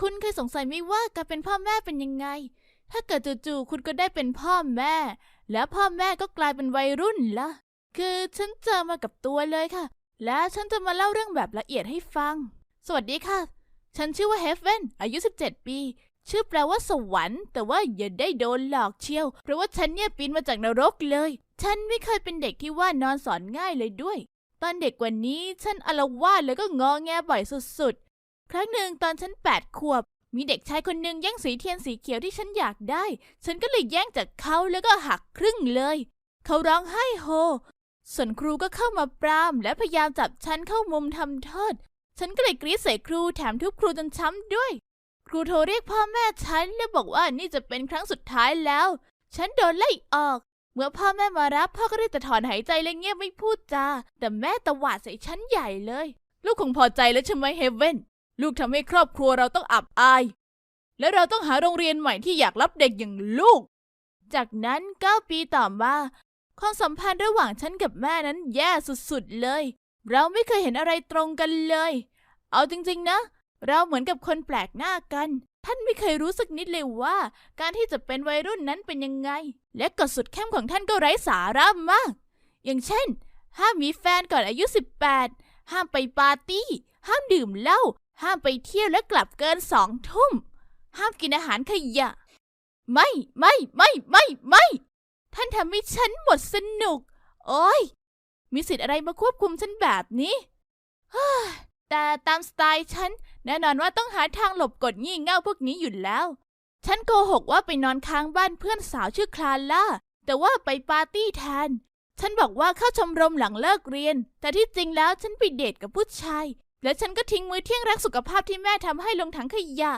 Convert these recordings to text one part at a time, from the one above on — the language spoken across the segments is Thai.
คุณเคยสงสัยไหมว่าการเป็นพ่อแม่เป็นยังไง ถ้าเกิดจู่ๆคุณก็ได้เป็นพ่อแม่ แล้วพ่อแม่ก็กลายเป็นวัยรุ่นละคือฉันเจอมากับตัวเลยค่ะ และฉันจะมาเล่าเรื่องแบบละเอียดให้ฟัง สวัสดีค่ะ ฉันชื่อว่าเฮฟเวนอายุ 17 ปี ชื่อแปลว่าสวรรค์ แต่ว่าอย่าได้โดนหลอกเชียว เพราะว่าฉันเนี่ยปีนมาจากนรกเลย ฉันไม่เคยเป็นเด็กที่ว่านอนสอนง่ายเลยด้วย ตอนเด็กกว่านี้ฉันอาวาสแล้วก็งอแงบ่อยสุดๆ ครั้งหนึ่งตอนฉันแปดขวบ มีเด็กชายคนหนึ่งแย่งสีเทียนสีเขียวที่ฉันอยากได้ ฉันก็เลยแย่งจากเขาแล้วก็หักครึ่งเลย เขาร้องไห้โฮ ส่วนครูก็เข้ามาปราม และพยายามจับฉันเข้ามุมทำโทษ ฉันก็เลยกรี๊ดใส่ครูแถมทุบครูจนช้ำด้วย ครูโทรเรียกพ่อแม่ฉันและบอกว่านี่จะเป็นครั้งสุดท้ายแล้ว ฉันโดนไล่ออกเมื่อพ่อแม่มารับพ่อก็ได้แต่ถอนหายใจและเงียบไม่พูดจาแต่แม่ตวาดใส่ฉันใหญ่เลย ลูกคงพอใจแล้วใช่ไหมเฮเว่น ลูกทำให้ครอบครัวเราต้องอับอาย และเราต้องหาโรงเรียนใหม่ที่อยากรับเด็กอย่างลูก จากนั้นเก้าปีต่อมาความสัมพันธ์ระหว่างฉันกับแม่นั้นแย่สุดๆเลย เราไม่เคยเห็นอะไรตรงกันเลย เอาจริงๆนะ เราเหมือนกับคนแปลกหน้ากัน ท่านไม่เคยรู้สึกนิดเลยว่า การที่จะเป็นวัยรุ่นนั้นเป็นยังไง และกฎสุดเข้มของท่านก็ไร้สาระมาก อย่างเช่น ห้ามมีแฟนก่อนอายุ 18 ห้ามไปปาร์ตี้ ห้ามดื่มเหล้า ห้ามไปเที่ยวและกลับเกินสองทุ่ม ห้ามกินอาหารขยะ ไม่ไม่ไม่ไม่ไม่ ท่านทำให้ฉันหมดสนุก โอ้ย มีสิทธิ์อะไรมาควบคุมฉันแบบนี้เฮ้ยแต่ตามสไตล์ฉัน แน่นอนว่าต้องหาทางหลบกฎงี่เง่าพวกนี้อยู่แล้ว ฉันโกหกว่าไปนอนค้างบ้านเพื่อนสาวชื่อคลาล่า แต่ว่าไปปาร์ตี้แทน ฉันบอกว่าเข้าชมรมหลังเลิกเรียน แต่ที่จริงแล้วฉันไปเดทกับผู้ชาย และฉันก็ทิ้งมื้อเที่ยงรักสุขภาพที่แม่ทำให้ลงถังขยะ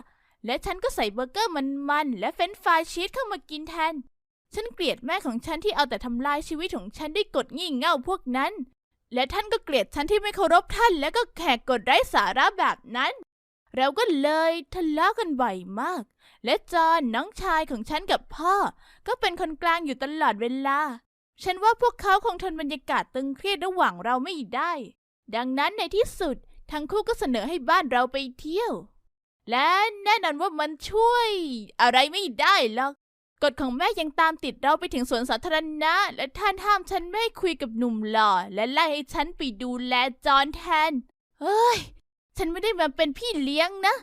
และฉันก็ใส่เบอร์เกอร์มันๆและเฟรนช์ฟรายชีสเข้ามากินแทน ฉันเกลียดแม่ของฉันที่เอาแต่ทำลายชีวิตของฉันด้วยกฎงี่เง่าพวกนั้น และท่านก็เกลียดฉันที่ไม่เคารพท่าน และก็แขกกฎไร้สาระแบบนั้น เราก็เลยทะเลาะกันบ่อยมาก และจอห์นน้องชายของฉันกับพ่อ ก็เป็นคนกลางอยู่ตลอดเวลา ฉันว่าพวกเขาคงทนบรรยากาศตึงเครียดระหว่างเราไม่ได้ ดังนั้นในที่สุด ทั้งคู่ก็เสนอให้บ้านเราไปเที่ยว และแน่นอนว่ามันช่วย อะไรไม่ได้หรอก กฎของแม่ยังตามติดเราไปถึงสวนสาธารณะ และท่านห้ามฉันไม่คุยกับหนุ่มหล่อ และไล่ให้ฉันไปดูแลจอนแทน เฮ้ย ฉันไม่ได้มาเป็นพี่เลี้ยงนะ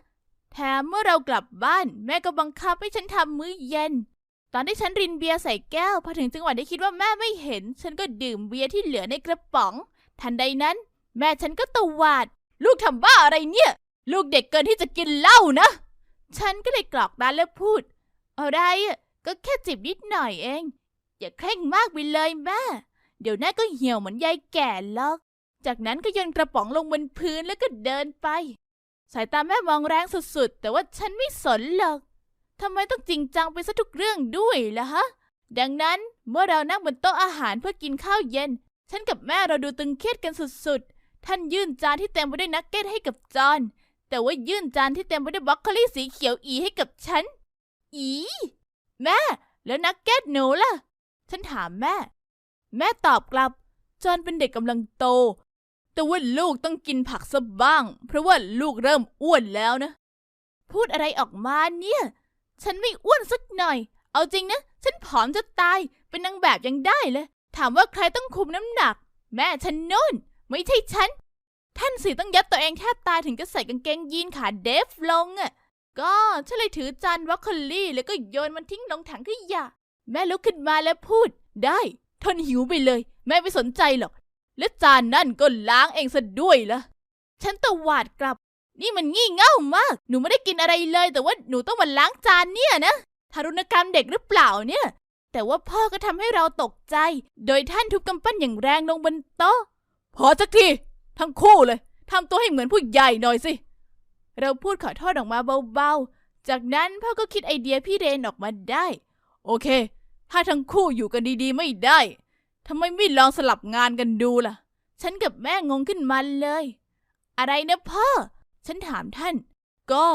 แถมเมื่อเรากลับบ้าน แม่ก็บังคับให้ฉันทำมื้อเย็นตอนที่ฉันรินเบียร์ใส่แก้วพอถึงจังหวะที่คิดว่าแม่ไม่เห็น ฉันก็ดื่มเบียร์ที่เหลือในกระป๋อง ทันใดนั้น แม่ฉันก็ตวาด ลูกทำบ้าอะไรเนี่ย ลูกเด็กเกินที่จะกินเหล้านะ ฉันก็เลยกรอกตาแล้วพูด อะไรก็แค่จิบนิดหน่อยเอง อย่าเคร่งมากไปเลยแม่ เดี๋ยวหน้าก็เหี่ยวเหมือนยายแก่หรอก จากนั้นก็โยนกระป๋องลงบนพื้นแล้วก็เดินไป สายตาแม่มองแรงสุดๆ แต่ว่าฉันไม่สนหรอกทำไมต้องจริงจังไปซะทุกเรื่องด้วยล่ะฮะ ดังนั้นเมื่อเรานั่งบนโต๊ะอาหารเพื่อกินข้าวเย็น ฉันกับแม่เราดูตึงเครียดกันสุดๆ ท่านยื่นจานที่เต็มไปด้วยนักเก็ตให้กับจอน แต่ว่ายื่นจานที่เต็มไปด้วยบรอกโคลี่สีเขียวอีให้กับฉัน อี แม่ แล้วนักเก็ตหนูล่ะ ฉันถามแม่ แม่ตอบกลับ จอนเป็นเด็กกำลังโต แต่ว่าลูกต้องกินผักซะบ้าง เพราะว่าลูกเริ่มอ้วนแล้วนะ พูดอะไรออกมาเนี่ย ฉันไม่อ้วนสักหน่อย เอาจริงนะ ฉันผอมจะตาย เป็นนางแบบยังได้เลย ถามว่าใครต้องคุมน้ำหนัก แม่ฉันนู่น ไม่ใช่ฉัน ท่านสิต้องยัดตัวเองแทบตายถึงจะใส่กางเกงยีนขาเดฟลงอะก็ฉันเลยถือจานวอคโคลี่แล้วก็โยนมันทิ้งลงถังขยะ แม่ลุกขึ้นมาแล้วพูด ได้ทนหิวไปเลย แม่ไม่สนใจหรอก และจานนั่นก็ล้างเองซะด้วยละฉันตวาดกลับ นี่มันงี่เง่ามาก หนูไม่ได้กินอะไรเลย แต่ว่าหนูต้องมาล้างจานเนี่ยนะ ทารุณกรรมเด็กหรือเปล่าเนี่ย แต่ว่าพ่อก็ทำให้เราตกใจ โดยท่านทุบกำปั้นอย่างแรงลงบนโต๊ะ พอสักที ทั้งคู่เลยทำตัวให้เหมือนผู้ใหญ่หน่อยสิ เราพูดขอโทษออกมาเบาๆ จากนั้นพ่อก็คิดไอเดียพี่เรนออกมาได้ โอเค ถ้าทั้งคู่อยู่กันดีๆไม่ได้ทำไมไม่ลองสลับงานกันดูล่ะ ฉันกับแม่งงขึ้นมาเลย อะไรนะพ่อ ฉันถามท่าน ก็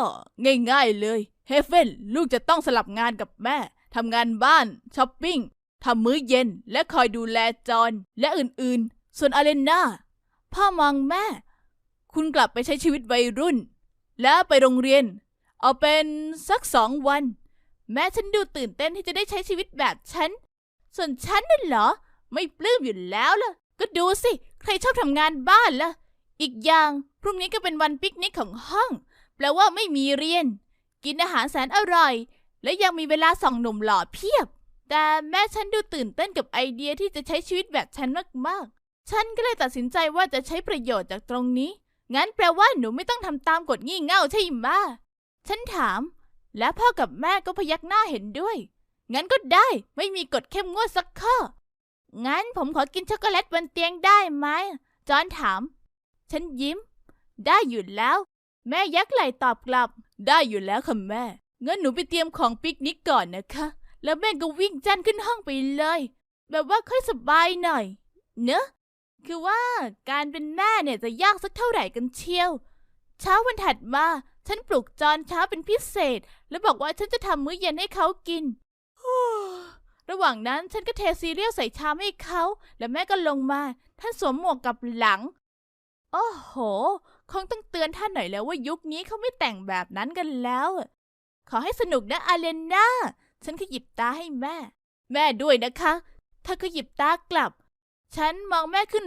ง่ายๆเลย เฮเฟนลูกจะต้องสลับงานกับแม่ทำงานบ้านช้อปปิ้งทำมื้อเย็นและคอยดูแลจอนและอื่นๆ ส่วนอาเลน่าพ่อมองแม่ คุณกลับไปใช้ชีวิตวัยรุ่น และไปโรงเรียน เอาเป็นสักสองวัน แม่ฉันดูตื่นเต้นที่จะได้ใช้ชีวิตแบบฉัน ส่วนฉันนั่นเหรอ ไม่ปลื้มอยู่แล้วล่ะ ก็ดูสิ ใครชอบทำงานบ้านล่ะ อีกอย่าง พรุ่งนี้ก็เป็นวันปิกนิกของห้อง แปลว่าไม่มีเรียน กินอาหารแสนอร่อย และยังมีเวลาส่องหนุ่มหล่อเพียบ แต่แม่ฉันดูตื่นเต้นกับไอเดียที่จะใช้ชีวิตแบบฉันมากๆ ฉันก็เลยตัดสินใจว่าจะใช้ประโยชน์จากตรงนี้ งั้นแปลว่าหนูไม่ต้องทำตามกฎงี่เง่าใช่ไหมฉันถาม และพ่อกับแม่ก็พยักหน้าเห็นด้วย งั้นก็ได้ ไม่มีกฎเข้มงวดสักข้อ งั้นผมขอกินช็อกโกแลตบนเตียงได้ไหม จอนถาม ฉันยิ้ม ได้อยู่แล้ว แม่ยักไหล่ตอบกลับ ได้อยู่แล้วค่ะแม่ งั้นหนูไปเตรียมของปิกนิกก่อนนะคะ แล้วแม่ก็วิ่งจันขึ้นห้องไปเลย แบบว่าค่อยสบายหน่อย เนอะ คือว่าการเป็นแม่เนี่ยจะยากสักเท่าไหร่กันเชียว เช้าวันถัดมา ฉันปลุกจอนเช้าเป็นพิเศษ แล้วบอกว่าฉันจะทำมื้อเย็นให้เขากิน ระหว่างนั้นฉันก็เทซีเรียลใส่ชามให้เขา แล้วแม่ก็ลงมา ท่านสวมหมวกกับหลัง โอ้โห คงต้องเตือนท่านหน่อยแล้วว่ายุคนี้เขาไม่แต่งแบบนั้นกันแล้ว ขอให้สนุกนะอาเลน่าฉันขยิบตาให้แม่ แม่ด้วยนะคะเธอขยิบตากลับ ฉันมองแม่ขึ้น